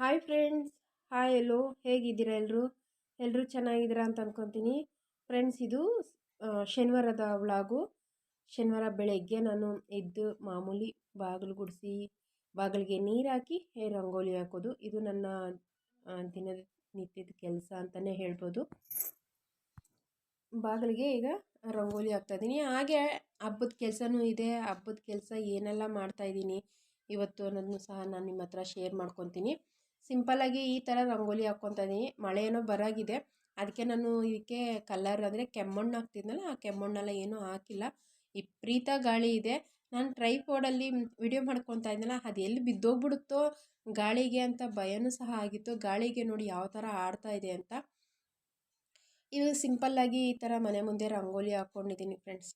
Hi friends hi ಎಲ್ಲೋ, ಹೇಗಿದ್ದೀರಾ ಎಲ್ಲರೂ ಎಲ್ಲರೂ ಚೆನ್ನಾಗಿದ್ದೀರಾ ಅಂತ ಅಂದ್ಕೊತೀನಿ ಫ್ರೆಂಡ್ಸ್ ಇದು ಶನಿವಾರದ ವ್ಲಾಗು. ಶನಿವಾರ ಬೆಳಗ್ಗೆ ನಾನು ಎದ್ದು ಮಾಮೂಲಿ ಬಾಗಿಲು ಗುಡಿಸಿ ಬಾಗಿಲಿಗೆ ನೀರು ಹಾಕಿ ರಂಗೋಲಿ ಹಾಕೋದು. ಇದು ನನ್ನ ದಿನದ ನಿತ್ಯದ ಕೆಲಸ ಅಂತಲೇ ಹೇಳ್ಬೋದು. ಬಾಗಿಲಿಗೆ ಈಗ ರಂಗೋಲಿ ಹಾಕ್ತಾಯಿದ್ದೀನಿ ಹಾಗೆ ಹಬ್ಬದ ಕೆಲಸನೂ ಇದೆ. ಹಬ್ಬದ ಕೆಲಸ ಏನೆಲ್ಲ ಮಾಡ್ತಾಯಿದ್ದೀನಿ ಇವತ್ತು ಅನ್ನೋದನ್ನು ಸಹ ನಾನು ನಿಮ್ಮ ಹತ್ರ ಶೇರ್ ಮಾಡ್ಕೊತೀನಿ. ಸಿಂಪಲ್ಲಾಗಿ ಈ ಥರ ರಂಗೋಲಿ ಹಾಕ್ಕೊತಾ ಇದೀನಿ ಮಳೆ ಏನೋ ಬರಾಗಿದೆ. ಅದಕ್ಕೆ ನಾನು ಇದಕ್ಕೆ ಕಲರ್ ಅಂದರೆ ಕೆಮ್ಮಣ್ಣು ಹಾಕ್ತಿದ್ನಲ್ಲ, ಆ ಕೆಮ್ಮಣ್ಣೆಲ್ಲ ಏನೂ ಹಾಕಿಲ್ಲ. ವಿಪರೀತ ಗಾಳಿ ಇದೆ. ನಾನು ಟ್ರೈಪೋಡಲ್ಲಿ ವಿಡಿಯೋ ಮಾಡ್ಕೊತಾ ಇದ್ನಲ್ಲ, ಅದು ಎಲ್ಲಿ ಬಿದ್ದೋಗ್ಬಿಡುತ್ತೋ ಗಾಳಿಗೆ ಅಂತ ಭಯನೂ ಸಹ ಆಗಿತ್ತು. ಗಾಳಿಗೆ ನೋಡಿ ಯಾವ ಥರ ಆಡ್ತಾ ಇದೆ ಅಂತ. ಇವಾಗ ಸಿಂಪಲ್ಲಾಗಿ ಈ ಥರ ಮನೆ ಮುಂದೆ ರಂಗೋಲಿ ಹಾಕ್ಕೊಂಡಿದ್ದೀನಿ ಫ್ರೆಂಡ್ಸ್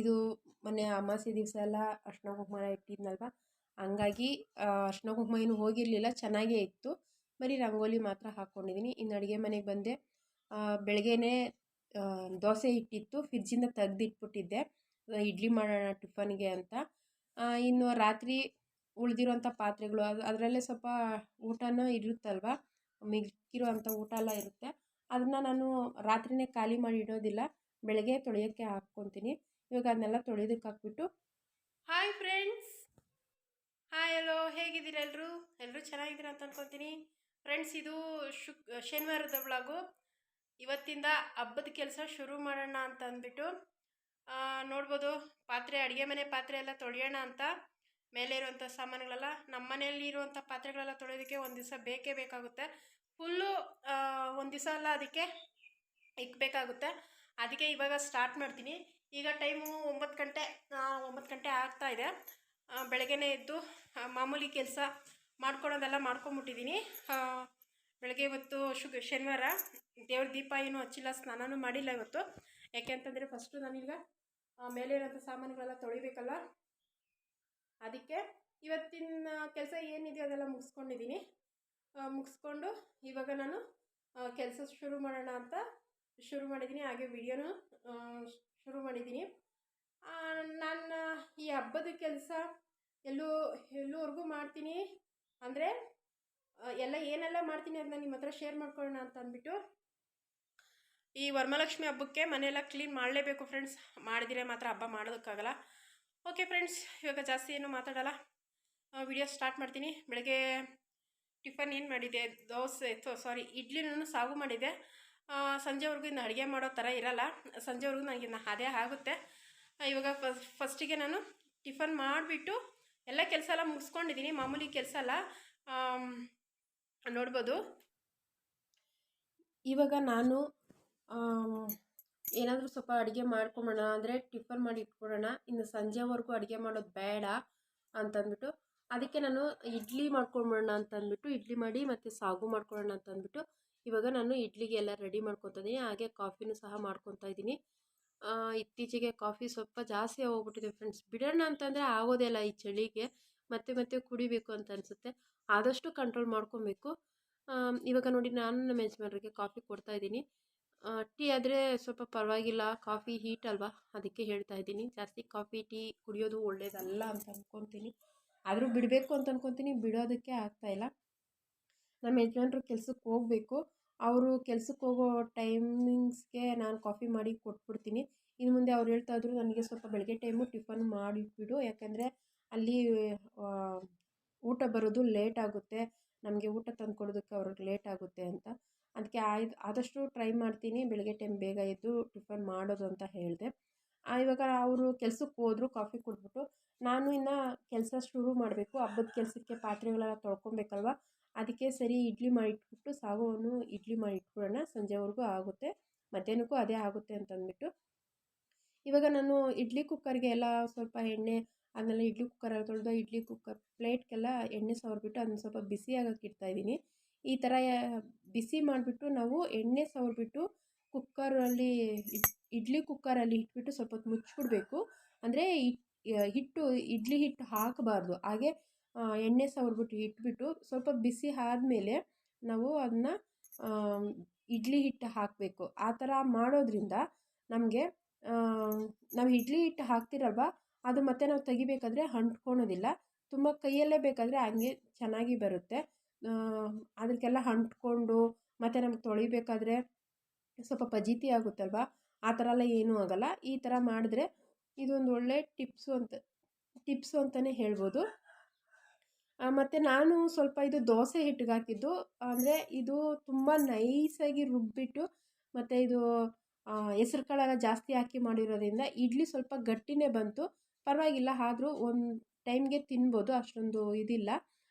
ಇದು ಮೊನ್ನೆ ಅಮಾವಾಸ್ಯೆ ದಿವಸ ಎಲ್ಲ ಅರ್ಶಿನ ಕುಂಕುಮ ಇಟ್ಟಿದ್ನಲ್ವ? ಹಂಗಾಗಿ ಅರ್ಶಿನ ಕುಂಕುಮ ಏನು ಹೋಗಿರಲಿಲ್ಲ, ಚೆನ್ನಾಗೇ ಇತ್ತು. ಬರೀ ರಂಗೋಲಿ ಮಾತ್ರ ಹಾಕ್ಕೊಂಡಿದ್ದೀನಿ ಇನ್ನು ಅಡುಗೆ ಮನೆಗೆ ಬಂದೆ. ಬೆಳಗ್ಗೆನೇ ದೋಸೆ ಇಟ್ಟಿತ್ತು ಫ್ರಿಜ್ಜಿಂದ ತೆಗ್ದಿಟ್ಬಿಟ್ಟಿದ್ದೆ. ಇಡ್ಲಿ ಮಾಡೋಣ ಟಿಫನ್ಗೆ ಅಂತ. ಇನ್ನು ರಾತ್ರಿ ಉಳಿದಿರೋಂಥ ಪಾತ್ರೆಗಳು, ಅದು, ಅದರಲ್ಲೇ ಸ್ವಲ್ಪ ಊಟನೂ ಇರುತ್ತಲ್ವ? ಮಿಕ್ಕಿರೋಂಥ ಊಟ ಎಲ್ಲ ಇರುತ್ತೆ. ಅದನ್ನು ನಾನು ರಾತ್ರಿನೇ ಖಾಲಿ ಮಾಡಿ ಇಡೋದಿಲ್ಲ. ಬೆಳಗ್ಗೆ ತೊಳೆಯೋಕ್ಕೆ ಹಾಕ್ಕೊತೀನಿ. ಇವಾಗ ಅದನ್ನೆಲ್ಲ ತೊಳೆಯೋದಕ್ಕೆ ಹಾಕ್ಬಿಟ್ಟು ಹಾಯ್ ಫ್ರೆಂಡ್ಸ್ ಹಾಯ್ ಹಲೋ ಹೇಗಿದ್ದೀರಾ ಎಲ್ಲರೂ ಎಲ್ಲರೂ ಚೆನ್ನಾಗಿದ್ದೀರಾ ಅಂತ ಅನ್ಕೊತೀನಿ. ಫ್ರೆಂಡ್ಸ್ ಇದು ಶುಕ್, ಶನಿವಾರದ ಬ್ಲಾಗು ಇವತ್ತಿಂದ ಹಬ್ಬದ ಕೆಲಸ ಶುರು ಮಾಡೋಣ ಅಂತ ಅಂದ್ಬಿಟ್ಟು ನೋಡ್ಬೋದು. ಪಾತ್ರೆ, ಅಡುಗೆ ಮನೆ ಪಾತ್ರೆ ಎಲ್ಲ ತೊಳೆಯೋಣ ಅಂತ. ಮೇಲೆ ಇರುವಂಥ ಸಾಮಾನುಗಳೆಲ್ಲ ನಮ್ಮ ಮನೆಯಲ್ಲಿ ಇರುವಂಥ ಪಾತ್ರೆಗಳೆಲ್ಲ ತೊಳೆಯೋದಕ್ಕೆ ಒಂದು ದಿವಸ ಬೇಕೇ ಬೇಕಾಗುತ್ತೆ. ಫುಲ್ಲು ಒಂದು ದಿವಸ ಎಲ್ಲ ಅದಕ್ಕೆ ಇಕ್ಬೇಕಾಗುತ್ತೆ. ಅದಕ್ಕೆ ಇವಾಗ ಸ್ಟಾರ್ಟ್ ಮಾಡ್ತೀನಿ. ಈಗ ಟೈಮು ಒಂಬತ್ತು ಗಂಟೆ ಒಂಬತ್ತು ಗಂಟೆ ಆಗ್ತಾ ಇದೆ. ಬೆಳಗ್ಗೆನೇ ಎದ್ದು ಮಾಮೂಲಿ ಕೆಲಸ ಮಾಡ್ಕೊಳೋದೆಲ್ಲ ಮಾಡ್ಕೊಂಬಿಟ್ಟಿದ್ದೀನಿ ಬೆಳಗ್ಗೆ ಇವತ್ತು ಶುಗ ಶನಿವಾರ, ದೇವ್ರ ದೀಪ ಏನೂ ಹಚ್ಚಿಲ್ಲ, ಸ್ನಾನನೂ ಮಾಡಿಲ್ಲ ಇವತ್ತು. ಯಾಕೆ ಅಂತಂದರೆ ಫಸ್ಟು ನಾನೀಗ ಮೇಲೆ ಇರೋಂಥ ಸಾಮಾನುಗಳೆಲ್ಲ ತೊಳಿಬೇಕಲ್ಲ ಅದಕ್ಕೆ ಇವತ್ತಿನ ಕೆಲಸ ಏನಿದೆಯೋ ಅದೆಲ್ಲ ಮುಗಿಸ್ಕೊಂಡಿದ್ದೀನಿ ಮುಗಿಸ್ಕೊಂಡು ಇವಾಗ ನಾನು ಕೆಲಸ ಶುರು ಮಾಡೋಣ ಅಂತ ಶುರು ಮಾಡಿದ್ದೀನಿ ಹಾಗೆ ವಿಡಿಯೋನು ಶುರು ಮಾಡಿದ್ದೀನಿ ನಾನು ಈ ಹಬ್ಬದ ಕೆಲಸ ಎಲ್ಲೂ ಎಲ್ಲೂವರೆಗೂ ಮಾಡ್ತೀನಿ. ಅಂದರೆ ಎಲ್ಲ ಏನೆಲ್ಲ ಮಾಡ್ತೀನಿ ಅದನ್ನ ನಿಮ್ಮ ಹತ್ರ ಶೇರ್ ಮಾಡ್ಕೊಳ್ಳೋಣ ಅಂತ ಅಂದ್ಬಿಟ್ಟು. ಈ ವರಮಹಾಲಕ್ಷ್ಮಿ ಹಬ್ಬಕ್ಕೆ ಮನೆಯೆಲ್ಲ ಕ್ಲೀನ್ ಮಾಡಲೇಬೇಕು ಫ್ರೆಂಡ್ಸ್ ಮಾಡಿದರೆ ಮಾತ್ರ ಹಬ್ಬ ಮಾಡೋದಕ್ಕಾಗಲ್ಲ. ಓಕೆ ಫ್ರೆಂಡ್ಸ್ ಇವಾಗ ಜಾಸ್ತಿ ಏನು ಮಾತಾಡಲ್ಲ. ವಿಡಿಯೋ ಸ್ಟಾರ್ಟ್ ಮಾಡ್ತೀನಿ. ಬೆಳಗ್ಗೆ ಟಿಫನ್ ಏನು ಮಾಡಿದೆ ದೋಸೆ ಸಾರಿ ಇಡ್ಲಿನೂ ಸಾಗು ಮಾಡಿದೆ ಸಂಜೆವರೆಗೂ ಇನ್ನು ಅಡುಗೆ ಮಾಡೋ ಥರ ಇರಲ್ಲ. ಸಂಜೆವರೆಗೂ ನನಗೆ ಇನ್ನು ಅದೇ ಆಗುತ್ತೆ. ಇವಾಗ ಫಸ್ಟಿಗೆ ನಾನು ಟಿಫನ್ ಮಾಡಿಬಿಟ್ಟು ಎಲ್ಲ ಕೆಲಸ ಎಲ್ಲ ಮುಗಿಸ್ಕೊಂಡಿದ್ದೀನಿ ಮಾಮೂಲಿ ಕೆಲಸ ಎಲ್ಲ ನೋಡ್ಬೋದು. ಇವಾಗ ನಾನು ಏನಾದರೂ ಸ್ವಲ್ಪ ಅಡುಗೆ ಮಾಡ್ಕೊಂಬೋಣ ಅಂದರೆ ಟಿಫನ್ ಮಾಡಿ ಇಟ್ಕೊಳ್ಳೋಣ ಇನ್ನು ಸಂಜೆವರೆಗೂ ಅಡುಗೆ ಮಾಡೋದು ಬೇಡ ಅಂತಂದ್ಬಿಟ್ಟು, ಅದಕ್ಕೆ ನಾನು ಇಡ್ಲಿ ಮಾಡ್ಕೊಂಬೋಣ ಅಂತ ಅಂದ್ಬಿಟ್ಟು ಇಡ್ಲಿ ಮಾಡಿ ಮತ್ತು ಸಾಗು ಮಾಡ್ಕೊಳ್ಳೋಣ ಅಂತಂದ್ಬಿಟ್ಟು, ಇವಾಗ ನಾನು ಇಡ್ಲಿಗೆ ಎಲ್ಲ ರೆಡಿ ಮಾಡ್ಕೊತಾ ಹಾಗೆ ಕಾಫಿನೂ ಸಹ ಮಾಡ್ಕೊತಾ ಇದ್ದೀನಿ ಇತ್ತೀಚೆಗೆ ಕಾಫಿ ಸ್ವಲ್ಪ ಜಾಸ್ತಿ ಹೋಗ್ಬಿಟ್ಟಿದೆ ಫ್ರೆಂಡ್ಸ್ ಬಿಡೋಣ ಅಂತಂದರೆ ಆಗೋದೇ ಇಲ್ಲ ಈ ಚಳಿಗೆ. ಮತ್ತೆ ಮತ್ತೆ ಕುಡಿಬೇಕು ಅಂತ ಅನಿಸುತ್ತೆ. ಆದಷ್ಟು ಕಂಟ್ರೋಲ್ ಮಾಡ್ಕೊಬೇಕು. ಇವಾಗ ನೋಡಿ ನಾನು ನಮ್ಮ ಯಜಮಾನ್ರಿಗೆ ಕಾಫಿ ಕೊಡ್ತಾ ಇದ್ದೀನಿ. ಟೀ ಆದರೆ ಸ್ವಲ್ಪ ಪರವಾಗಿಲ್ಲ. ಕಾಫಿ ಹೀಟ್ ಅಲ್ವಾ? ಅದಕ್ಕೆ ಹೇಳ್ತಾ ಇದ್ದೀನಿ. ಜಾಸ್ತಿ ಕಾಫಿ, ಟೀ ಕುಡಿಯೋದು ಒಳ್ಳೇದಲ್ಲ ಅಂತ ಅಂದ್ಕೊತೀನಿ ಆದರೂ ಬಿಡಬೇಕು ಅಂತ ಅಂದ್ಕೊತೀನಿ ಬಿಡೋದಕ್ಕೆ ಆಗ್ತಾಯಿಲ್ಲ ನಮ್ಮ ಯಜಮಾನ್ರು ಕೆಲ್ಸಕ್ಕೆ ಹೋಗಬೇಕು. ಅವರು ಕೆಲ್ಸಕ್ಕೆ ಹೋಗೋ ಟೈಮಿಂಗ್ಸ್ಗೆ ನಾನು ಕಾಫಿ ಮಾಡಿ ಕೊಟ್ಬಿಡ್ತೀನಿ. ಇನ್ನು ಮುಂದೆ ಅವ್ರು ಹೇಳ್ತಾ ಇದ್ರು ನನಗೆ ಸ್ವಲ್ಪ ಬೆಳಗ್ಗೆ ಟೈಮು ಟಿಫನ್ ಮಾಡಿಟ್ಬಿಡು ಯಾಕೆಂದರೆ ಅಲ್ಲಿ ಊಟ ಬರೋದು ಲೇಟ್ ಆಗುತ್ತೆ. ನಮಗೆ ಊಟ ತಂದು ಕೊಡೋದಕ್ಕೆ ಅವ್ರಿಗೆ ಲೇಟ್ ಆಗುತ್ತೆ ಅಂತ. ಅದಕ್ಕೆ ಆಯ್ದು, ಆದಷ್ಟು ಟ್ರೈ ಮಾಡ್ತೀನಿ. ಬೆಳಗ್ಗೆ ಟೈಮ್ ಬೇಗ ಎದ್ದು ಟಿಫನ್ ಮಾಡೋದು ಅಂತ ಹೇಳಿದೆ. ಇವಾಗ ಅವರು ಕೆಲ್ಸಕ್ಕೆ ಹೋದ್ರು, ಕಾಫಿ ಕೊಟ್ಬಿಟ್ಟು. ನಾನು ಇನ್ನು ಕೆಲಸ ಶುರು ಮಾಡಬೇಕು. ಹಬ್ಬದ ಕೆಲಸಕ್ಕೆ ಪಾತ್ರೆಗಳೆಲ್ಲ ತೊಳ್ಕೊಬೇಕಲ್ವ? ಅದಕ್ಕೆ ಸರಿ ಇಡ್ಲಿ ಮಾಡಿಟ್ಬಿಟ್ಟು ಸಾಗುವನ್ನು ಇಡ್ಲಿ ಮಾಡಿ ಇಟ್ಬಿಡೋಣ ಸಂಜೆವರೆಗೂ ಆಗುತ್ತೆ, ಮಧ್ಯಾಹ್ನಕ್ಕೂ ಅದೇ ಆಗುತ್ತೆ ಅಂತಂದ್ಬಿಟ್ಟು. ಇವಾಗ ನಾನು ಇಡ್ಲಿ ಕುಕ್ಕರ್ಗೆ ಎಲ್ಲ ಸ್ವಲ್ಪ ಎಣ್ಣೆ ಅದನ್ನೆಲ್ಲ ಇಡ್ಲಿ ಕುಕ್ಕರಲ್ಲಿ ತೊಳೆದು ಇಡ್ಲಿ ಕುಕ್ಕರ್ ಪ್ಲೇಟ್ಗೆಲ್ಲ ಎಣ್ಣೆ ಸವರ್ಬಿಟ್ಟು ಅದನ್ನ ಸ್ವಲ್ಪ ಬಿಸಿ ಆಗಕ್ಕೆ ಇಡ್ತಾಯಿದ್ದೀನಿ ಈ ಥರ ಬಿಸಿ ಮಾಡಿಬಿಟ್ಟು ನಾವು ಎಣ್ಣೆ ಸವರ್ಬಿಟ್ಟು ಕುಕ್ಕರಲ್ಲಿ ಇಡ್, ಇಡ್ಲಿ ಕುಕ್ಕರಲ್ಲಿ ಇಟ್ಬಿಟ್ಟು ಸ್ವಲ್ಪ ಹೊತ್ತು ಮುಚ್ಚಿಬಿಡ್ಬೇಕು. ಅಂದರೆ ಹಿಟ್ಟು, ಇಡ್ಲಿ ಹಿಟ್ಟು ಹಾಕಬಾರ್ದು. ಹಾಗೆ ಎಣ್ಣೆ ಸವರ್ಬಿಟ್ಟು ಇಟ್ಬಿಟ್ಟು ಸ್ವಲ್ಪ ಬಿಸಿ ಆದಮೇಲೆ ನಾವು ಅದನ್ನ ಇಡ್ಲಿ ಹಿಟ್ಟು ಹಾಕಬೇಕು. ಆ ಥರ ಮಾಡೋದ್ರಿಂದ ನಮಗೆ ನಾವು ಇಡ್ಲಿ ಹಿಟ್ಟು ಹಾಕ್ತಿರಲ್ವ, ಅದು ಮತ್ತೆ ನಾವು ತೆಗಿಬೇಕಾದ್ರೆ ಅಂಟ್ಕೊಳೋದಿಲ್ಲ. ತುಂಬ ಕೈಯಲ್ಲೇ ಬೇಕಾದರೆ ಹಂಗೆ ಚೆನ್ನಾಗಿ ಬರುತ್ತೆ. ಅದಕ್ಕೆಲ್ಲ ಅಂಟ್ಕೊಂಡು ಮತ್ತು ನಮ್ಗೆ ತೊಳಿಬೇಕಾದ್ರೆ ಸ್ವಲ್ಪ ಫಜೀತಿ ಆಗುತ್ತಲ್ವ, ಆ ಥರ ಎಲ್ಲ ಏನೂ ಆಗೋಲ್ಲ. ಈ ಥರ ಮಾಡಿದ್ರೆ ಇದೊಂದು ಒಳ್ಳೆ ಟಿಪ್ಸು ಅಂತ, ಟಿಪ್ಸು ಅಂತಲೇ ಹೇಳ್ಬೋದು. ಮತ್ತು ನಾನು ಸ್ವಲ್ಪ ಇದು ದೋಸೆ ಹಿಟ್ಟಿಗೆ ಹಾಕಿದ್ದು. ಅಂದರೆ ಇದು ತುಂಬ ನೈಸಾಗಿ ರುಬ್ಬಿಟ್ಟು ಮತ್ತು ಇದು ಹೆಸ್ರು ಕಾಳೆಲ್ಲ ಜಾಸ್ತಿ ಹಾಕಿ ಮಾಡಿರೋದ್ರಿಂದ ಇಡ್ಲಿ ಸ್ವಲ್ಪ ಗಟ್ಟಿನೇ ಬಂತು. ಪರವಾಗಿಲ್ಲ, ಆದರೂ ಒಂದು ಟೈಮ್ಗೆ ತಿನ್ಬೋದು, ಅಷ್ಟೊಂದು ಇದಿಲ್ಲ.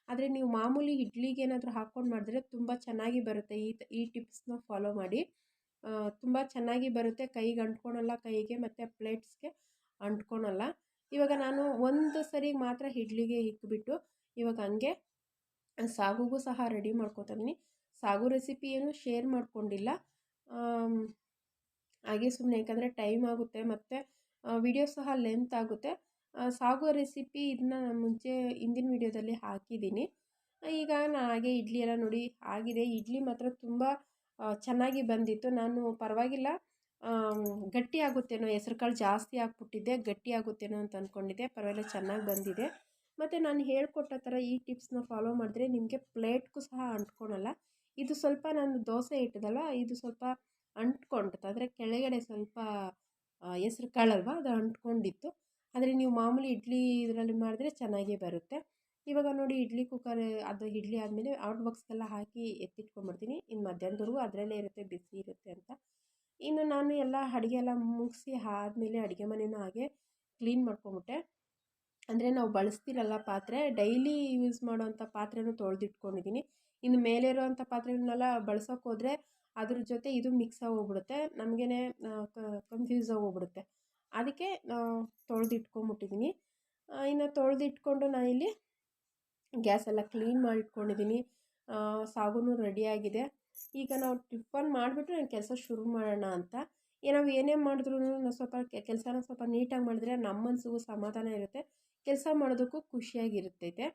ಆದರೆ ನೀವು ಮಾಮೂಲಿ ಇಡ್ಲಿಗೆ ಏನಾದರೂ ಹಾಕ್ಕೊಂಡು ಮಾಡಿದ್ರೆ ತುಂಬ ಚೆನ್ನಾಗಿ ಬರುತ್ತೆ. ಈ ಈ ಟಿಪ್ಸ್ನ ಫಾಲೋ ಮಾಡಿ. ತುಂಬ ಚೆನ್ನಾಗಿ ಬರುತ್ತೆ. ಕೈಗೆ ಅಂಟ್ಕೊಳಲ್ಲ ಕೈಗೆ, ಮತ್ತು ಪ್ಲೇಟ್ಸ್ಗೆ ಅಂಟ್ಕೊಳಲ್ಲ. ಇವಾಗ ನಾನು ಒಂದು ಸರಿ ಮಾತ್ರ ಇಡ್ಲಿಗೆ ಇಕ್ಬಿಟ್ಟು ಇವಾಗ ಹಂಗೆ ಸಾಗುಗೂ ಸಹ ರೆಡಿ ಮಾಡ್ಕೊತೀನಿ ಸಾಗು ರೆಸಿಪಿ ಏನು ಶೇರ್ ಮಾಡ್ಕೊಂಡಿಲ್ಲ. ಹಾಗೆ ಸುಮ್ಮನೆ ಯಾಕಂದರೆ ಟೈಮ್ ಆಗುತ್ತೆ ಮತ್ತು ವಿಡಿಯೋ ಸಹ ಲೆಂತ್ ಆಗುತ್ತೆ. ಸಾಗು ರೆಸಿಪಿ ಇದನ್ನ ನಾನು ಮುಂಚೆ ಹಿಂದಿನ ವಿಡಿಯೋದಲ್ಲಿ ಹಾಕಿದ್ದೀನಿ ಈಗ ನಾನು ಹಾಗೆ ಇಡ್ಲಿ ಎಲ್ಲ ನೋಡಿ ಆಗಿದೆ. ಇಡ್ಲಿ ಮಾತ್ರ ತುಂಬ ಚೆನ್ನಾಗಿ ಬಂದಿತ್ತು. ನಾನು ಪರವಾಗಿಲ್ಲ ಗಟ್ಟಿ ಆಗುತ್ತೇನೋ ಹೆಸ್ರು ಕಾಳು ಜಾಸ್ತಿ ಹಾಕ್ಬಿಟ್ಟಿದ್ದೆ ಗಟ್ಟಿ ಆಗುತ್ತೇನೋ ಅಂತ ಅಂದ್ಕೊಂಡಿದ್ದೆ ಪರವಾಗಿಲ್ಲ, ಚೆನ್ನಾಗಿ ಬಂದಿದೆ. ಮತ್ತು ನಾನು ಹೇಳ್ಕೊಟ್ಟ ಥರ ಈ ಟಿಪ್ಸ್ನ ಫಾಲೋ ಮಾಡಿದ್ರೆ ನಿಮಗೆ ಪ್ಲೇಟ್ಗೂ ಸಹ ಅಂಟ್ಕೊಳಲ್ಲ. ಇದು ಸ್ವಲ್ಪ ನಾನು ದೋಸೆ ಇಟ್ಟದಲ್ಲ ಇದು ಸ್ವಲ್ಪ ಅಂಟ್ಕೊಂಡಿತ್ತು. ಅಂದರೆ ಕೆಳಗಡೆ ಸ್ವಲ್ಪ ಹೆಸ್ರು ಕಾಳಲ್ವ, ಅದು ಅಂಟ್ಕೊಂಡಿತ್ತು. ಆದರೆ ನೀವು ಮಾಮೂಲಿ ಇಡ್ಲಿ ಇದರಲ್ಲಿ ಮಾಡಿದ್ರೆ ಚೆನ್ನಾಗೇ ಬರುತ್ತೆ. ಇವಾಗ ನೋಡಿ ಇಡ್ಲಿ ಕುಕ್ಕರ್, ಅದು ಇಡ್ಲಿ ಆದಮೇಲೆ ಔಟ್ ಬಾಕ್ಸ್ಗೆಲ್ಲ ಹಾಕಿ ಎತ್ತಿಟ್ಕೊಂಡ್ಬಿಡ್ತೀನಿ. ಇನ್ನು ಮಧ್ಯಾಹ್ನದವರೆಗೂ ಅದರಲ್ಲೇ ಇರುತ್ತೆ, ಬಿಸಿ ಇರುತ್ತೆ ಅಂತ. ಇನ್ನು ನಾನು ಎಲ್ಲ ಅಡುಗೆ ಎಲ್ಲ ಮುಗಿಸಿ ಆದಮೇಲೆ ಅಡುಗೆ ಮನೆಯೂ ಹಾಗೆ ಕ್ಲೀನ್ ಮಾಡ್ಕೊಂಬಿಟ್ಟೆ. ಅಂದರೆ ನಾವು ಬಳಸ್ತಿರಲ್ಲ ಪಾತ್ರೆ, ಡೈಲಿ ಯೂಸ್ ಮಾಡೋವಂಥ ಪಾತ್ರೆನೂ ತೊಳೆದಿಟ್ಕೊಂಡಿದ್ದೀನಿ ಇನ್ನು ಮೇಲೆ ಇರೋವಂಥ ಪಾತ್ರೆಗಳನ್ನೆಲ್ಲ ಬಳಸೋಕೆ ಹೋದರೆ ಅದ್ರ ಜೊತೆ ಇದು ಮಿಕ್ಸ್ ಆಗೋಗ್ಬಿಡುತ್ತೆ ನಮಗೇ ಕನ್ಫ್ಯೂಸ್ ಆಗೋಗ್ಬಿಡುತ್ತೆ ಅದಕ್ಕೆ ತೊಳೆದಿಟ್ಕೊಂಬಿಟ್ಟಿದ್ದೀನಿ ಇನ್ನು ತೊಳೆದಿಟ್ಕೊಂಡು ನಾನಿಲ್ಲಿ ಗ್ಯಾಸ್ ಎಲ್ಲ ಕ್ಲೀನ್ ಮಾಡಿಟ್ಕೊಂಡಿದ್ದೀನಿ ಸಾಗುನು ರೆಡಿಯಾಗಿದೆ ಈಗ ನಾವು ಟಿಫನ್ ಮಾಡಿಬಿಟ್ಟು ನಾನು ಕೆಲಸ ಶುರು ಮಾಡೋಣ ಅಂತ. ನಾವು ಏನೇ ಮಾಡಿದ್ರೂ ಸ್ವಲ್ಪ ಕೆಲಸನ ಸ್ವಲ್ಪ ನೀಟಾಗಿ ಮಾಡಿದ್ರೆ ನಮ್ಮ ಮನಸ್ಸಿಗೂ ಸಮಾಧಾನ ಇರುತ್ತೆ. ಕೆಲಸ ಮಾಡೋದಕ್ಕೂ ಖುಷಿಯಾಗಿರುತ್ತೈತೆ.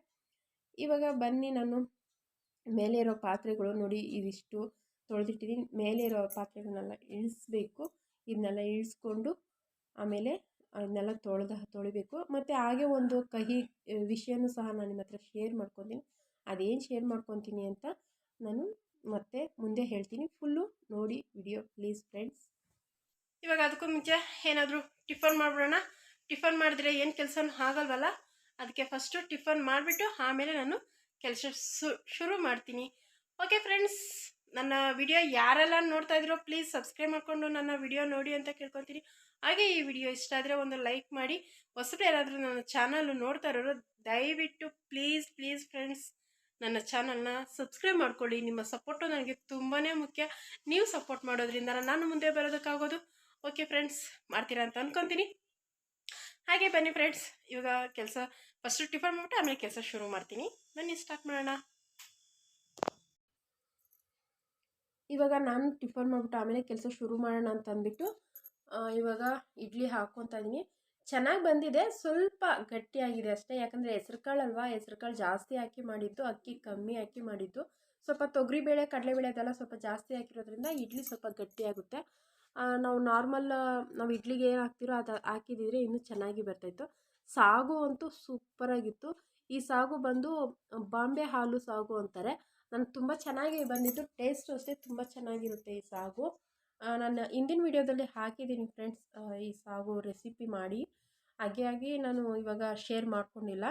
ಇವಾಗ ಬನ್ನಿ ನಾನು ಮೇಲೆ ಇರೋ ಪಾತ್ರೆಗಳು ನೋಡಿ ಇದಿಷ್ಟು ತೊಳೆದಿಟ್ಟಿದ್ದೀನಿ ಮೇಲೆ ಇರೋ ಪಾತ್ರೆಗಳನ್ನೆಲ್ಲ ಇಳಿಸ್ಬೇಕು. ಇದನ್ನೆಲ್ಲ ಇಳಿಸ್ಕೊಂಡು ಆಮೇಲೆ ಅದನ್ನೆಲ್ಲ ತೊಳೆದ ತೊಳಿಬೇಕು. ಮತ್ತು ಹಾಗೆ ಒಂದು ಕಹಿ ವಿಷಯನೂ ಸಹ ನಾನು ನಿಮ್ಮ ಹತ್ರ ಶೇರ್ ಮಾಡ್ಕೊತೀನಿ. ಅದೇನು ಶೇರ್ ಮಾಡ್ಕೊತೀನಿ ಅಂತ ನಾನು ಮತ್ತೆ ಮುಂದೆ ಹೇಳ್ತೀನಿ. ಫುಲ್ಲು ನೋಡಿ ವಿಡಿಯೋ ಪ್ಲೀಸ್ ಫ್ರೆಂಡ್ಸ್. ಇವಾಗ ಅದಕ್ಕೂ ಮುಂಚೆ ಏನಾದರೂ ಟಿಫನ್ ಮಾಡಿಬಿಡೋಣ? ಟಿಫನ್ ಮಾಡಿದ್ರೆ ಏನು ಕೆಲಸನೂ ಆಗಲ್ವಲ್ಲ? ಅದಕ್ಕೆ ಫಸ್ಟು ಟಿಫನ್ ಮಾಡಿಬಿಟ್ಟು ಆಮೇಲೆ ನಾನು ಕೆಲಸ ಶುರು ಮಾಡ್ತೀನಿ. ಓಕೆ ಫ್ರೆಂಡ್ಸ್ ನನ್ನ ವಿಡಿಯೋ ಯಾರೆಲ್ಲ ನೋಡ್ತಾ ಇದ್ರೋ ಪ್ಲೀಸ್ ಸಬ್ಸ್ಕ್ರೈಬ್ ಮಾಡಿಕೊಂಡು ನನ್ನ ವಿಡಿಯೋ ನೋಡಿ ಅಂತ ಕೇಳ್ಕೊತೀನಿ. ಹಾಗೆ ಈ ವಿಡಿಯೋ ಇಷ್ಟ ಆದರೆ ಒಂದು ಲೈಕ್ ಮಾಡಿ. ಹೊಸಬ್ರು ಯಾರಾದರೂ ನನ್ನ ಚಾನಲ್ ನೋಡ್ತಾ ಇರೋರು, ದಯವಿಟ್ಟು ಪ್ಲೀಸ್ ಪ್ಲೀಸ್ ಫ್ರೆಂಡ್ಸ್ ನನ್ನ ಚಾನಲ್ನ ಸಬ್ಸ್ಕ್ರೈಬ್ ಮಾಡ್ಕೊಳ್ಳಿ. ನಿಮ್ಮ ಸಪೋರ್ಟು ನನಗೆ ತುಂಬಾ ಮುಖ್ಯ. ನೀವು ಸಪೋರ್ಟ್ ಮಾಡೋದ್ರಿಂದ ನಾನು ಮುಂದೆ ಬರೋದಕ್ಕಾಗೋದು. ಓಕೆ ಫ್ರೆಂಡ್ಸ್ ಮಾಡ್ತೀರಾ ಅಂತ ಅಂದ್ಕೊತೀನಿ ಹಾಗೆ ಬನ್ನಿ ಫ್ರೆಂಡ್ಸ್ ಇವಾಗ ಕೆಲಸ ಫಸ್ಟು ಟಿಫನ್ ಮಾಡ್ಬಿಟ್ಟು ಆಮೇಲೆ ಕೆಲಸ ಶುರು ಮಾಡ್ತೀನಿ. ಬನ್ನಿ ಸ್ಟಾರ್ಟ್ ಮಾಡೋಣ. ಇವಾಗ ನಾನು ಟಿಫನ್ ಮಾಡಿಬಿಟ್ಟು ಆಮೇಲೆ ಕೆಲಸ ಶುರು ಮಾಡೋಣ ಅಂತ ಅಂದ್ಬಿಟ್ಟು ಇವಾಗ ಇಡ್ಲಿ ಹಾಕ್ಕೊತಾ ಇದ್ದೀನಿ ಚೆನ್ನಾಗಿ ಬಂದಿದೆ. ಸ್ವಲ್ಪ ಗಟ್ಟಿಯಾಗಿದೆ ಅಷ್ಟೇ. ಯಾಕಂದರೆ ಹೆಸ್ರು ಕಾಳಲ್ವಾ ಹೆಸ್ರು ಕಾಳು ಜಾಸ್ತಿ ಹಾಕಿ ಮಾಡಿದ್ದು, ಅಕ್ಕಿ ಕಮ್ಮಿ ಹಾಕಿ ಮಾಡಿದ್ದು. ಸ್ವಲ್ಪ ತೊಗರಿಬೇಳೆ ಕಡಲೆಬೇಳೆ ಅದೆಲ್ಲ ಸ್ವಲ್ಪ ಜಾಸ್ತಿ ಹಾಕಿರೋದ್ರಿಂದ ಇಡ್ಲಿ ಸ್ವಲ್ಪ ಗಟ್ಟಿಯಾಗುತ್ತೆ ನಾವು ನಾರ್ಮಲ್ ನಾವು ಇಡ್ಲಿಗೆ ಏನು ಹಾಕ್ತಿರೋ ಅದು ಹಾಕಿದಿದ್ರೆ ಇನ್ನೂ ಚೆನ್ನಾಗಿ ಬರ್ತಾಯಿತ್ತು ಸಾಗು ಅಂತೂ ಸೂಪರಾಗಿತ್ತು ಈ ಸಾಗು ಬಂದು, ಬಾಂಬೆ ಹಾಲು ಸಾಗು ಅಂತಾರೆ. ನಾನು ತುಂಬ ಚೆನ್ನಾಗಿ ಬಂದಿತ್ತು ಟೇಸ್ಟು ಅಷ್ಟೇ ತುಂಬ ಚೆನ್ನಾಗಿರುತ್ತೆ ಈ ಸಾಗು. ನಾನು ಹಿಂದಿನ ವೀಡಿಯೋದಲ್ಲಿ ಹಾಕಿದ್ದೀನಿ ಫ್ರೆಂಡ್ಸ್ ಈ ಸಾಗು ರೆಸಿಪಿ ಮಾಡಿ. ಹಾಗೆ ಆಗಿ ನಾನು ಇವಾಗ ಶೇರ್ ಮಾಡ್ಕೊಂಡಿಲ್ಲ.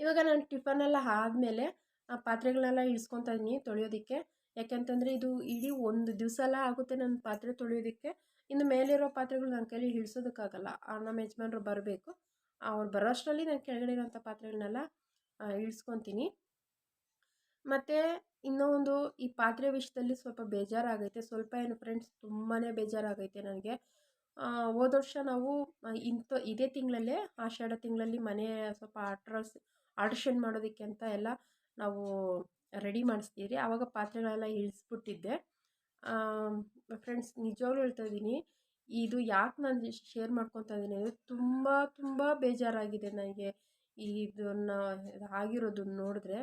ಇವಾಗ ನಾನು ಟಿಫನೆಲ್ಲ ಆದಮೇಲೆ ಪಾತ್ರೆಗಳನ್ನೆಲ್ಲ ಇಳಿಸ್ಕೊತಾ ಇದ್ದೀನಿ ತೊಳೆಯೋದಕ್ಕೆ. ಯಾಕೆಂತಂದರೆ ಇದು ಇಡೀ ಒಂದು ದಿವಸ ಎಲ್ಲ ಆಗುತ್ತೆ ನನ್ನ ಪಾತ್ರೆ ತೊಳೆಯೋದಕ್ಕೆ. ಇನ್ನು ಮೇಲಿರೋ ಪಾತ್ರೆಗಳು ನನ್ನ ಕೈಲಿ ಇಳಿಸೋದಕ್ಕಾಗಲ್ಲ. ನಮ್ಮ ಯಜಮಾನ್ರು ಬರಬೇಕು. ಅವ್ರು ಬರೋ ಅಷ್ಟರಲ್ಲಿ ನಾನು ಕೆಳಗಡೆ ಇರೋಂಥ ಪಾತ್ರೆಗಳನ್ನೆಲ್ಲ ಇಳಿಸ್ಕೊತೀನಿ. ಮತ್ತು ಇನ್ನೂ ಒಂದು ಈ ಪಾತ್ರೆ ವಿಷಯದಲ್ಲಿ ಸ್ವಲ್ಪ ಬೇಜಾರಾಗೈತೆ. ಸ್ವಲ್ಪ ಏನು ಫ್ರೆಂಡ್ಸ್ ತುಂಬಾ ಬೇಜಾರಾಗೈತೆ ನನಗೆ. ಹೋದ ವರ್ಷ ನಾವು ಇಂಥ ಇದೇ ತಿಂಗಳಲ್ಲೇ, ಆಷಾಢ ತಿಂಗಳಲ್ಲಿ ಮನೆ ಸ್ವಲ್ಪ ಆಟ್ರಸ್ ಆಲ್ಟ್ರೇಷನ್ ಮಾಡೋದಕ್ಕೆ ಅಂತ ಎಲ್ಲ ನಾವು ರೆಡಿ ಮಾಡಿಸ್ತೀರಿ. ಆವಾಗ ಪಾತ್ರೆಗಳೆಲ್ಲ ಇಳಿಸ್ಬಿಟ್ಟಿದ್ದೆ. ಫ್ರೆಂಡ್ಸ್ ನಿಜವಾಗ್ಲೂ ಹೇಳ್ತಾ ಇದ್ದೀನಿ, ಇದು ಯಾಕೆ ನಾನು ಶೇರ್ ಮಾಡ್ಕೊತಾ ಇದ್ದೀನಿ ಅಂದರೆ ತುಂಬ ತುಂಬ ಬೇಜಾರಾಗಿದೆ ನನಗೆ ಇದನ್ನು ಆಗಿರೋದನ್ನ ನೋಡಿದ್ರೆ.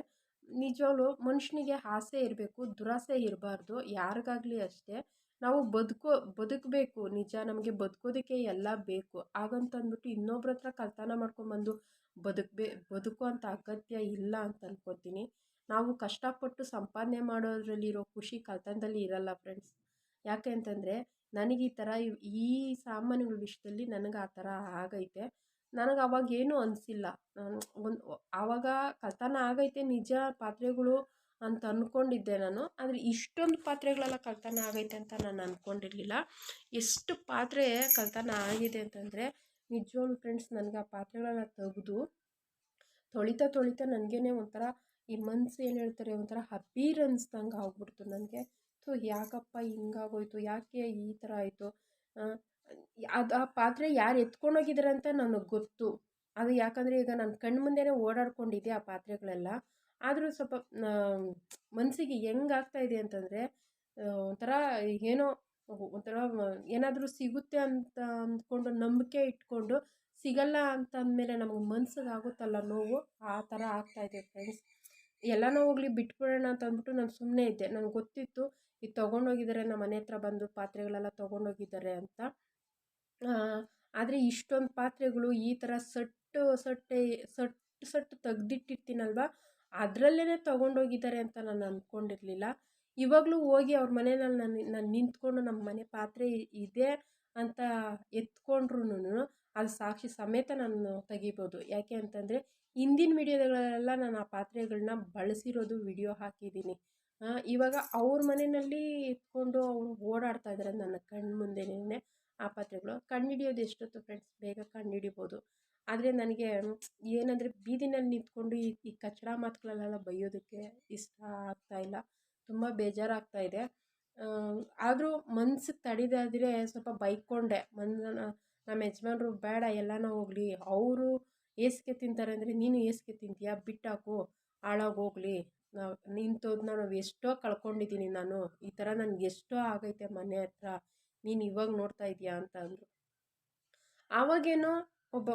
ನಿಜವಾಗ್ಲೂ ಮನುಷ್ಯನಿಗೆ ಆಸೆ ಇರಬೇಕು, ದುರಾಸೆ ಇರಬಾರ್ದು, ಯಾರಿಗಾಗಲಿ ಅಷ್ಟೇ. ನಾವು ಬದುಕೋ, ಬದುಕಬೇಕು, ನಿಜ ನಮಗೆ ಬದುಕೋದಕ್ಕೆ ಎಲ್ಲ ಬೇಕು. ಹಾಗಂತಂದ್ಬಿಟ್ಟು ಇನ್ನೊಬ್ರ ಹತ್ರ ಕಳ್ತನ ಮಾಡ್ಕೊಂಬಂದು ಬದುಕಬೇ ಬದುಕುವಂಥ ಅಗತ್ಯ ಇಲ್ಲ ಅಂತ ಅನ್ಕೋತೀನಿ ನಾವು ಕಷ್ಟಪಟ್ಟು ಸಂಪಾದನೆ ಮಾಡೋದ್ರಲ್ಲಿರೋ ಖುಷಿ ಕಳ್ತನದಲ್ಲಿ ಇರಲ್ಲ ಫ್ರೆಂಡ್ಸ್ ಯಾಕೆ ಅಂತಂದರೆ, ನನಗೆ ಈ ಥರ ಈ ಸಾಮಾನುಗಳ ವಿಷಯದಲ್ಲಿ ನನಗೆ ಆ ಥರ ಆಗೈತೆ. ನನಗೆ ಅವಾಗ ಏನೂ ಅನಿಸಿಲ್ಲ. ಒಂದು ಆವಾಗ ಕಳ್ತನ ಆಗೈತೆ ನಿಜ ಪಾತ್ರೆಗಳು ಅಂತ ಅಂದ್ಕೊಂಡಿದ್ದೆ ನಾನು. ಆದರೆ ಇಷ್ಟೊಂದು ಪಾತ್ರೆಗಳೆಲ್ಲ ಕಳ್ತನ ಆಗೈತೆ ಅಂತ ನಾನು ಅಂದ್ಕೊಂಡಿರಲಿಲ್ಲ ಎಷ್ಟು ಪಾತ್ರೆ ಕಳ್ತನ ಆಗಿದೆ ಅಂತಂದರೆ, ನಿಜವಾಗ್ಲೂ ಫ್ರೆಂಡ್ಸ್ ನನಗೆ ಆ ಪಾತ್ರೆಗಳನ್ನ ತೆಗೆದು, ತೊಳಿತಾ ತೊಳಿತಾ ನನಗೇನೆ ಒಂಥರ ಈ ಮನ್ಸು ಏನು ಹೇಳ್ತಾರೆ ಒಂಥರ ಹಬೀರ್ ಅನ್ನಿಸ್ದಂಗೆ ಆಗ್ಬಿಡ್ತು ನನಗೆ. ಥು, ಯಾಕಪ್ಪ ಹಿಂಗಾಗೋಯ್ತು? ಯಾಕೆ ಈ ಥರ ಆಯಿತು? ಅದು ಆ ಪಾತ್ರೆ ಯಾರು ಎತ್ಕೊಂಡೋಗಿದ್ದಾರೆ ಅಂತ ನನಗೆ ಗೊತ್ತು. ಅದು ಯಾಕಂದರೆ ಈಗ ನನ್ನ ಕಣ್ಣು ಮುಂದೆನೇ ಓಡಾಡ್ಕೊಂಡಿದ್ದೆ ಆ ಪಾತ್ರೆಗಳೆಲ್ಲ. ಆದರೂ ಸ್ವಲ್ಪ ಮನಸ್ಸಿಗೆ ಹೆಂಗಾಗ್ತಾಯಿದೆ ಅಂತಂದರೆ ಒಂಥರ ಏನೋ ಒಂಥರ ಏನಾದರೂ ಸಿಗುತ್ತೆ ಅಂತ ಅಂದ್ಕೊಂಡು ನಂಬಿಕೆ ಇಟ್ಕೊಂಡು ಸಿಗಲ್ಲ ಅಂತ ಅಂದಮೇಲೆ ನಮಗೆ ಮನ್ಸಿಗೆ ಆಗುತ್ತಲ್ಲ ನೋವು? ಆ ಥರ ಆಗ್ತಾಯಿದೆ ಫ್ರೆಂಡ್ಸ್ ಎಲ್ಲನೂ ಹೋಗಲಿ ಬಿಟ್ಬಿಡೋಣ ಅಂತ ಅಂದ್ಬಿಟ್ಟು ನಾನು ಸುಮ್ಮನೆ ಇದ್ದೆ. ನನಗೆ ಗೊತ್ತಿತ್ತು ಇದು ತೊಗೊಂಡೋಗಿದ್ದಾರೆ, ನಮ್ಮ ಮನೆ ಹತ್ರ ಬಂದು ಪಾತ್ರೆಗಳೆಲ್ಲ ತೊಗೊಂಡೋಗಿದ್ದಾರೆ ಅಂತ. ಆದರೆ ಇಷ್ಟೊಂದು ಪಾತ್ರೆಗಳು ಈ ಥರ ಸಟ್ಟು ಸಟ್ಟೆ ಸಟ್ಟು ಸಟ್ಟು ತೆಗ್ದಿಟ್ಟಿರ್ತೀನಲ್ವ? ಅದರಲ್ಲೇ ತೊಗೊಂಡೋಗಿದ್ದಾರೆ ಅಂತ ನಾನು ಅಂದ್ಕೊಂಡಿರಲಿಲ್ಲ ಇವಾಗಲೂ ಹೋಗಿ ಅವ್ರ ಮನೆಯಲ್ಲಿ ನಾನು ನಾನು ನಿಂತ್ಕೊಂಡು ನಮ್ಮ ಮನೆ ಪಾತ್ರೆ ಇದೆ ಅಂತ ಎತ್ಕೊಂಡ್ರು ಅದು ಸಾಕ್ಷಿ ಸಮೇತ ನಾನು ತೆಗಿಬೋದು. ಯಾಕೆ ಅಂತಂದರೆ ಹಿಂದಿನ ವಿಡಿಯೋದಲ್ಲೆಲ್ಲ ನಾನು ಆ ಪಾತ್ರೆಗಳನ್ನ ಬಳಸಿರೋದು ವಿಡಿಯೋ ಹಾಕಿದ್ದೀನಿ. ಇವಾಗ ಅವ್ರ ಮನೆಯಲ್ಲಿ ಇಟ್ಕೊಂಡು ಅವರು ಓಡಾಡ್ತಾ ಇದ್ದಾರೆ ನನ್ನ ಕಣ್ಣು ಮುಂದೆನೇ ಆ ಪಾತ್ರೆಗಳು. ಕಣ್ಣಿಡಿಯೋದು ಎಷ್ಟೊತ್ತು ಫ್ರೆಂಡ್ಸ್ ಬೇಗ ಕಣ್ಣಿಡಿಬೋದು ಆದರೆ ನನಗೆ ಏನಂದರೆ ಬೀದಿನಲ್ಲಿ ನಿಂತ್ಕೊಂಡು ಈ ಈ ಕಚಡ ಮಾತುಗಳಲ್ಲೆಲ್ಲ ಬೈಯೋದಕ್ಕೆ ಇಷ್ಟ ಆಗ್ತಾಯಿಲ್ಲ ತುಂಬ ಬೇಜಾರಾಗ್ತಾ ಇದೆ. ಆದರೂ ಮನ್ಸಿಗೆ ತಡಿದಾದರೆ ಸ್ವಲ್ಪ ಬೈಕೊಂಡೆ. ಮನ್ ನಮ್ಮ ಯಜಮಾನ್ರು ಬೇಡ ಎಲ್ಲನೂ ಹೋಗಲಿ. ಅವರು ಏಸಿಗೆ ತಿಂತಾರೆ ಅಂದರೆ, ನೀನು ಏಸಿಗೆ ತಿಂತೀಯಾ? ಬಿಟ್ಟಾಕು, ಹಾಳಾಗೋಗ್ಲಿ. ನಿಂತೋದನ್ನ ನಾವು ಎಷ್ಟೋ ಕಳ್ಕೊಂಡಿದ್ದೀನಿ ನಾನು. ಈ ಥರ ನನಗೆ ಎಷ್ಟೋ ಆಗೈತೆ ಮನೆ ಹತ್ರ. ನೀನು ಇವಾಗ ನೋಡ್ತಾ ಇದೀಯಾ? ಅಂತ ಅಂದರು. ಆವಾಗೇನೋ ಒಬ್ಬ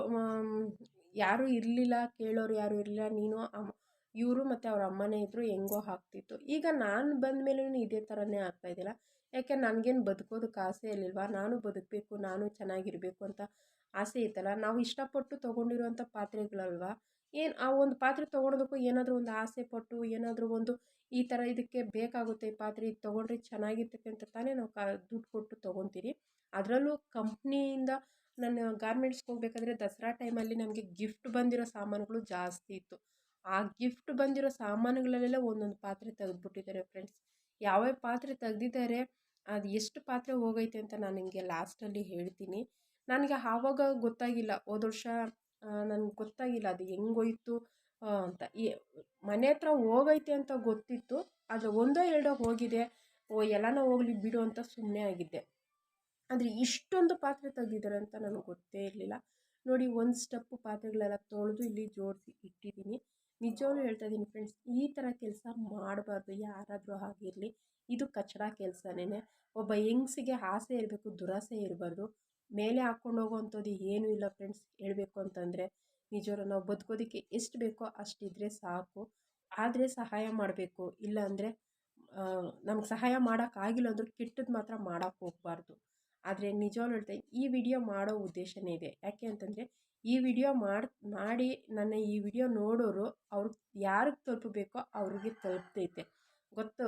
ಯಾರೂ ಇರಲಿಲ್ಲ, ಕೇಳೋರು ಯಾರೂ ಇರಲಿಲ್ಲ. ನೀನು ಅಮ್ಮ ಇವರು ಮತ್ತು ಅವ್ರ ಅಮ್ಮನೇ ಇದ್ದರು ಹೆಂಗೋ ಆಗ್ತಿತ್ತು. ಈಗ ನಾನು ಬಂದ ಮೇಲೂ ಇದೇ ಥರನೇ ಆಗ್ತಾಯಿದೆಯಲ್ಲ ಯಾಕೆ, ನನಗೇನು ಬದುಕೋದಕ್ಕೆ ಆಸೆ ಇರಲಿಲ್ವಾ? ನಾನು ಬದುಕಬೇಕು, ನಾನು ಚೆನ್ನಾಗಿರಬೇಕು ಅಂತ ಆಸೆ ಇತ್ತಲ್ಲ? ನಾವು ಇಷ್ಟಪಟ್ಟು ತೊಗೊಂಡಿರುವಂಥ ಪಾತ್ರೆಗಳಲ್ವ? ಏನು ಆ ಒಂದು ಪಾತ್ರೆ ತೊಗೊಳೋದಕ್ಕೂ ಏನಾದರೂ ಒಂದು ಆಸೆ ಪಟ್ಟು, ಏನಾದರೂ ಒಂದು ಈ ಥರ ಇದಕ್ಕೆ ಬೇಕಾಗುತ್ತೆ ಈ ಪಾತ್ರೆ, ಇದು ತೊಗೊಂಡ್ರೆ ಚೆನ್ನಾಗಿರ್ತೈತೆ ಅಂತ ತಾನೇ ನಾವು ಕ, ದುಡ್ಡು ಕೊಟ್ಟು ತೊಗೊತೀರಿ. ಅದರಲ್ಲೂ ಕಂಪ್ನಿಯಿಂದ ನಾನು ಗಾರ್ಮೆಂಟ್ಸ್ಗೆ ಹೋಗ್ಬೇಕಾದ್ರೆ ದಸರಾ ಟೈಮಲ್ಲಿ ನಮಗೆ ಗಿಫ್ಟ್ ಬಂದಿರೋ ಸಾಮಾನುಗಳು ಜಾಸ್ತಿ ಇತ್ತು. ಆ ಗಿಫ್ಟ್ ಬಂದಿರೋ ಸಾಮಾನುಗಳಲ್ಲೆಲ್ಲ ಒಂದೊಂದು ಪಾತ್ರೆ ತೆಗೆದ್ಬಿಟ್ಟಿದ್ದಾರೆ ಫ್ರೆಂಡ್ಸ್. ಯಾವ್ಯಾವ ಪಾತ್ರೆ ತೆಗೆದಿದ್ದಾರೆ, ಅದು ಎಷ್ಟು ಪಾತ್ರೆ ಹೋಗೈತೆ ಅಂತ ನಾನು ನಿಮಗೆ ಲಾಸ್ಟಲ್ಲಿ ಹೇಳ್ತೀನಿ. ನನಗೆ ಆವಾಗ ಗೊತ್ತಾಗಿಲ್ಲ. ಹೋದ ವರ್ಷ ನನಗೆ ಗೊತ್ತಾಗಿಲ್ಲ ಅದು ಹೆಂಗೋಯ್ತು ಅಂತ. ಈ ಮನೆ ಹತ್ರ ಹೋಗೈತೆ ಅಂತ ಗೊತ್ತಿತ್ತು. ಆದರೆ ಒಂದೋ ಎರಡೋ ಹೋಗಿದೆ. ಓ, ಎಲ್ಲನೋ ಹೋಗಲಿ ಬಿಡು ಅಂತ ಸುಮ್ಮನೆ ಆಗಿದ್ದೆ. ಆದರೆ ಇಷ್ಟೊಂದು ಪಾತ್ರೆ ತೆಗ್ದಿದ್ದಾರೆ ಅಂತ ನನಗೆ ಗೊತ್ತೇ ಇರಲಿಲ್ಲ. ನೋಡಿ, ಒಂದು ಸ್ಟೆಪ್ಪು ಪಾತ್ರೆಗಳೆಲ್ಲ ತೊಳೆದು ಇಲ್ಲಿ ಜೋಡಿಸಿ ಇಟ್ಟಿದ್ದೀನಿ. ನಿಜವಾಗ್ಲೂ ಹೇಳ್ತಾ ಇದ್ದೀನಿ ಫ್ರೆಂಡ್ಸ್ ಈ ಥರ ಕೆಲಸ ಮಾಡಬಾರ್ದು, ಯಾರಾದರೂ ಆಗಿರಲಿ ಇದು ಕಚಡ ಕೆಲಸನೇ ಒಬ್ಬ ಹೆಂಗ್ಸಿಗೆ ಆಸೆ ಇರಬೇಕು, ದುರಾಸೆ ಇರಬಾರ್ದು. ಮೇಲೆ ಹಾಕ್ಕೊಂಡು ಹೋಗೋವಂಥದ್ದು ಏನೂ ಇಲ್ಲ ಫ್ರೆಂಡ್ಸ್ ಹೇಳಬೇಕು ಅಂತಂದರೆ, ನಿಜವಾಗ್ಲೂ ನಾವು ಬದುಕೋದಕ್ಕೆ ಎಷ್ಟು ಬೇಕೋ ಅಷ್ಟಿದ್ರೆ ಸಾಕು. ಆದರೆ ಸಹಾಯ ಮಾಡಬೇಕು ಇಲ್ಲಾಂದರೆ ನಮ್ಗೆ ಸಹಾಯ ಮಾಡೋಕ್ಕಾಗಿಲ್ಲ ಅಂದರೂ ಕೆಟ್ಟದ್ದು ಮಾತ್ರ ಮಾಡೋಕ್ಕೆ ಹೋಗಬಾರ್ದು. ಆದರೆ ನಿಜವಾಗ್ಲೂ ಹೇಳ್ತಾ ಈ ವಿಡಿಯೋ ಮಾಡೋ ಉದ್ದೇಶನೇ ಇದೆ. ಯಾಕೆ ಅಂತಂದರೆ ಈ ವಿಡಿಯೋ ಮಾಡಿ ಮಾಡಿ ನನ್ನ ಈ ವಿಡಿಯೋ ನೋಡೋರು ಅವ್ರಿಗೆ ಯಾರಿಗೆ ತಲುಪಬೇಕೋ ಅವ್ರಿಗೆ ತಲುಪ್ತೈತೆ. ಗೊತ್ತು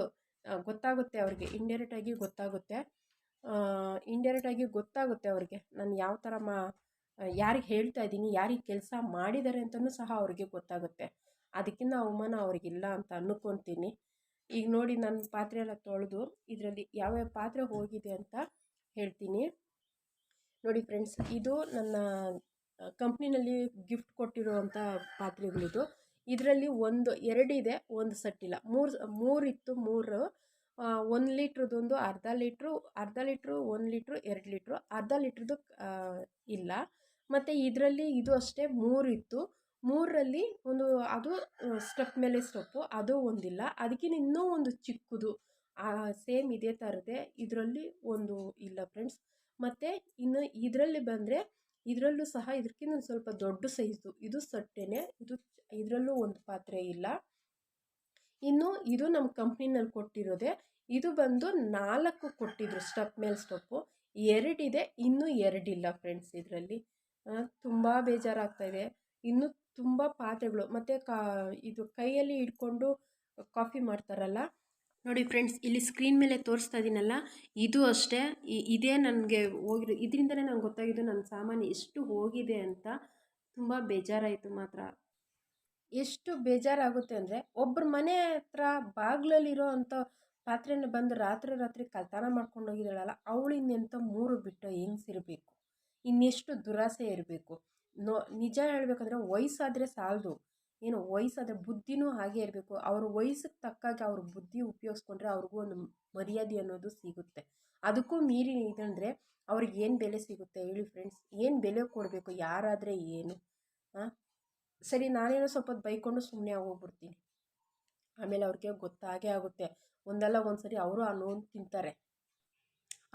ಗೊತ್ತಾಗುತ್ತೆ ಅವ್ರಿಗೆ. ಇಂಡೈರೆಕ್ಟಾಗಿ ಗೊತ್ತಾಗುತ್ತೆ. ಇಂಡೈರೆಕ್ಟಾಗಿ ಗೊತ್ತಾಗುತ್ತೆ ಅವ್ರಿಗೆ. ನಾನು ಯಾವ ಥರ ಮಾ ಯಾರಿಗೆ ಹೇಳ್ತಾ ಇದ್ದೀನಿ, ಯಾರಿಗೆ ಕೆಲಸ ಮಾಡಿದ್ದಾರೆ ಅಂತಲೂ ಸಹ ಅವ್ರಿಗೆ ಗೊತ್ತಾಗುತ್ತೆ. ಅದಕ್ಕಿಂತ ಅವಮಾನ ಅವ್ರಿಗಿಲ್ಲ ಅಂತ ಅಂದ್ಕೊತೀನಿ ಈಗ ನೋಡಿ ನನ್ನ ಪಾತ್ರೆ ಎಲ್ಲ ತೊಳೆದು ಇದರಲ್ಲಿ ಯಾವ್ಯಾವ ಪಾತ್ರೆ ಹೋಗಿದೆ ಅಂತ ಹೇಳ್ತೀನಿ. ನೋಡಿ ಫ್ರೆಂಡ್ಸ್, ಇದು ನನ್ನ ಕಂಪ್ನಿನಲ್ಲಿ ಗಿಫ್ಟ್ ಕೊಟ್ಟಿರುವಂಥ ಪಾತ್ರೆಗಳಿದು ಇದರಲ್ಲಿ ಒಂದು ಎರಡಿದೆ ಒಂದು ಸಟ್ಟಿಲ್ಲ. ಮೂರು ಮೂರು ಇತ್ತು, ಮೂರು ಒಂದು ಲೀಟ್ರದೊಂದು, ಅರ್ಧ ಲೀಟ್ರು ಅರ್ಧ ಲೀಟ್ರು, ಒಂದು ಲೀಟ್ರು, ಎರಡು ಲೀಟ್ರು, ಅರ್ಧ ಲೀಟ್ರದ್ದು ಇಲ್ಲ. ಮತ್ತು ಇದರಲ್ಲಿ ಇದು ಅಷ್ಟೇ ಮೂರು ಇತ್ತು. ಮೂರರಲ್ಲಿ ಒಂದು, ಅದು ಸ್ಟೆಪ್ ಮೇಲೆ ಸ್ಟೆಪ್ಪು ಅದು ಒಂದಿಲ್ಲ. ಅದಕ್ಕಿಂತ ಇನ್ನೂ ಒಂದು ಚಿಕ್ಕದು. ಸೇಮ್ ಇದೇ ಥರದೇ ಇದರಲ್ಲಿ ಒಂದು ಇಲ್ಲ ಫ್ರೆಂಡ್ಸ್. ಮತ್ತು ಇನ್ನು ಇದರಲ್ಲಿ ಬಂದರೆ ಇದರಲ್ಲೂ ಸಹ ಇದಕ್ಕಿಂತ ಸ್ವಲ್ಪ ದೊಡ್ಡ ಸೈಜು ಇದು ಸಟ್ಟೆನೇ, ಇದು ಇದರಲ್ಲೂ ಒಂದು ಪಾತ್ರೆ ಇಲ್ಲ. ಇನ್ನು ಇದು ನಮ್ಮ ಕಂಪ್ನಿನಲ್ಲಿ ಕೊಟ್ಟಿರೋದೆ, ಇದು ಬಂದು ನಾಲ್ಕು ಕೊಟ್ಟಿದ್ರು ಸ್ಟಪ್ ಮೇಲೆ ಸ್ಟಪ್ಪು ಎರಡಿದೆ ಇನ್ನೂ ಎರಡಿಲ್ಲ ಫ್ರೆಂಡ್ಸ್ ಇದರಲ್ಲಿ. ತುಂಬ ಬೇಜಾರಾಗ್ತಾಯಿದೆ ಇನ್ನೂ ತುಂಬ ಪಾತ್ರೆಗಳು, ಮತ್ತು ಕಾ, ಇದು ಕೈಯಲ್ಲಿ ಹಿಡ್ಕೊಂಡು ಕಾಫಿ ಮಾಡ್ತಾರಲ್ಲ ನೋಡಿ ಫ್ರೆಂಡ್ಸ್ ಇಲ್ಲಿ ಸ್ಕ್ರೀನ್ ಮೇಲೆ ತೋರಿಸ್ತಾ ಇದ್ದೀನಲ್ಲ ಇದು ಅಷ್ಟೇ. ಇದೇ ನನಗೆ ಹೋಗಿರೋ ಇದರಿಂದಲೇ ನಂಗೆ ಗೊತ್ತಾಗಿದ್ದು ನನ್ನ ಸಾಮಾನು ಎಷ್ಟು ಹೋಗಿದೆ ಅಂತ. ತುಂಬ ಬೇಜಾರಾಯಿತು ಮಾತ್ರ. ಎಷ್ಟು ಬೇಜಾರಾಗುತ್ತೆ ಅಂದರೆ ಒಬ್ಬರ ಮನೆ ಹತ್ರ ಬಾಗಿಲಲ್ಲಿರೋ ಅಂಥ ಪಾತ್ರೆನ ಬಂದು ರಾತ್ರಿ ರಾತ್ರಿ ಕಳ್ತನ ಮಾಡ್ಕೊಂಡು ಹೋಗಿದ್ದಾಳಲ್ಲ ಅವಳು ಇನ್ನೆಂಥ ಮೂರು ಬಿಟ್ಟು ಹೆಂಗ್ಸಿರಬೇಕು ಇನ್ನೆಷ್ಟು ದುರಾಸೆ ಇರಬೇಕು? ನೋ, ನಿಜ ಹೇಳ್ಬೇಕಂದ್ರೆ ವಯಸ್ಸಾದರೆ ಸಾಲದು. ಏನು ವಯಸ್ಸಾದರೆ ಬುದ್ಧಿನೂ ಹಾಗೆ ಇರಬೇಕು. ಅವ್ರ ವಯಸ್ಸಿಗೆ ತಕ್ಕಾಗೆ ಅವ್ರ ಬುದ್ಧಿ ಉಪಯೋಗಿಸ್ಕೊಂಡ್ರೆ ಅವ್ರಿಗೂ ಒಂದು ಮರ್ಯಾದೆ ಅನ್ನೋದು ಸಿಗುತ್ತೆ. ಅದಕ್ಕೂ ಮೀರಿ ಇದಂದರೆ ಅವ್ರಿಗೆ ಏನು ಬೆಲೆ ಸಿಗುತ್ತೆ ಹೇಳಿ ಫ್ರೆಂಡ್ಸ್ ಏನು ಬೆಲೆ ಕೊಡಬೇಕು? ಯಾರಾದರೆ ಏನು? ಹಾಂ ಸರಿ, ನಾನೇನೋ ಸ್ವಲ್ಪ ಬೈಕೊಂಡು ಸುಮ್ಮನೆ ಆಗೋಗ್ಬಿಡ್ತೀನಿ. ಆಮೇಲೆ ಅವ್ರಿಗೆ ಗೊತ್ತಾಗೇ ಆಗುತ್ತೆ. ಒಂದಲ್ಲ ಒಂದು ಸರಿ ಅವರು ಆ ನೋವು ತಿಂತಾರೆ.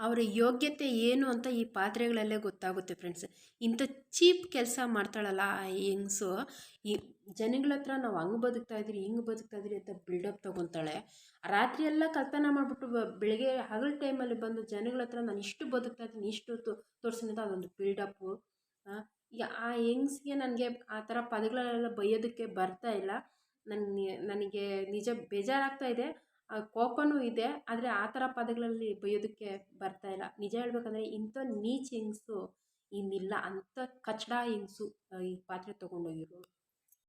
ಅವರ ಯೋಗ್ಯತೆ ಏನು ಅಂತ ಈ ಪಾತ್ರೆಗಳಲ್ಲೇ ಗೊತ್ತಾಗುತ್ತೆ ಫ್ರೆಂಡ್ಸ್. ಇಂಥ ಚೀಪ್ ಕೆಲಸ ಮಾಡ್ತಾಳಲ್ಲ ಆ ಹೆಂಗ್ಸು ಈ ಜನಗಳ ಹತ್ರ ನಾವು ಹಂಗೆ ಬದುಕ್ತಾ ಇದ್ದೀರಿ, ಹಿಂಗೆ ಬದುಕ್ತಾ ಇದ್ದೀರಿ ಅಂತ ಬಿಲ್ಡಪ್ ತೊಗೊತಾಳೆ. ರಾತ್ರಿ ಎಲ್ಲ ಕಲ್ಪನಾ ಮಾಡಿಬಿಟ್ಟು ಬೆಳಗ್ಗೆ ಹಗಲು ಟೈಮಲ್ಲಿ ಬಂದು ಜನಗಳ ಹತ್ರ ನಾನು ಇಷ್ಟು ಬದುಕ್ತಾ ಇದ್ದೀನಿ, ಇಷ್ಟು ತೋರಿಸಿದ ಅದೊಂದು ಬಿಲ್ಡಪ್ಪು ಆ ಹೆಂಗ್ಸ್ಗೆ ನನಗೆ ಆ ಥರ ಪದಗಳೆಲ್ಲ ಬೈಯೋದಕ್ಕೆ ಬರ್ತಾ ಇಲ್ಲ. ನನಗೆ ನನಗೆ ನಿಜ ಬೇಜಾರಾಗ್ತಾ ಇದೆ. ಕೋಪನೂ ಇದೆ, ಆದರೆ ಆ ಥರ ಪದಗಳಲ್ಲಿ ಬೈಯೋದಕ್ಕೆ ಬರ್ತಾ ಇಲ್ಲ. ನಿಜ ಹೇಳ್ಬೇಕಂದ್ರೆ ಇಂಥ ನೀಚ್ ಹಿಂಗ್ಸು ಇನ್ನಿಲ್ಲ. ಅಂಥ ಕಚಡ ಹಿಂಗ್ಸು ಈ ಪಾತ್ರೆ ತೊಗೊಂಡೋಗಿರೋಳು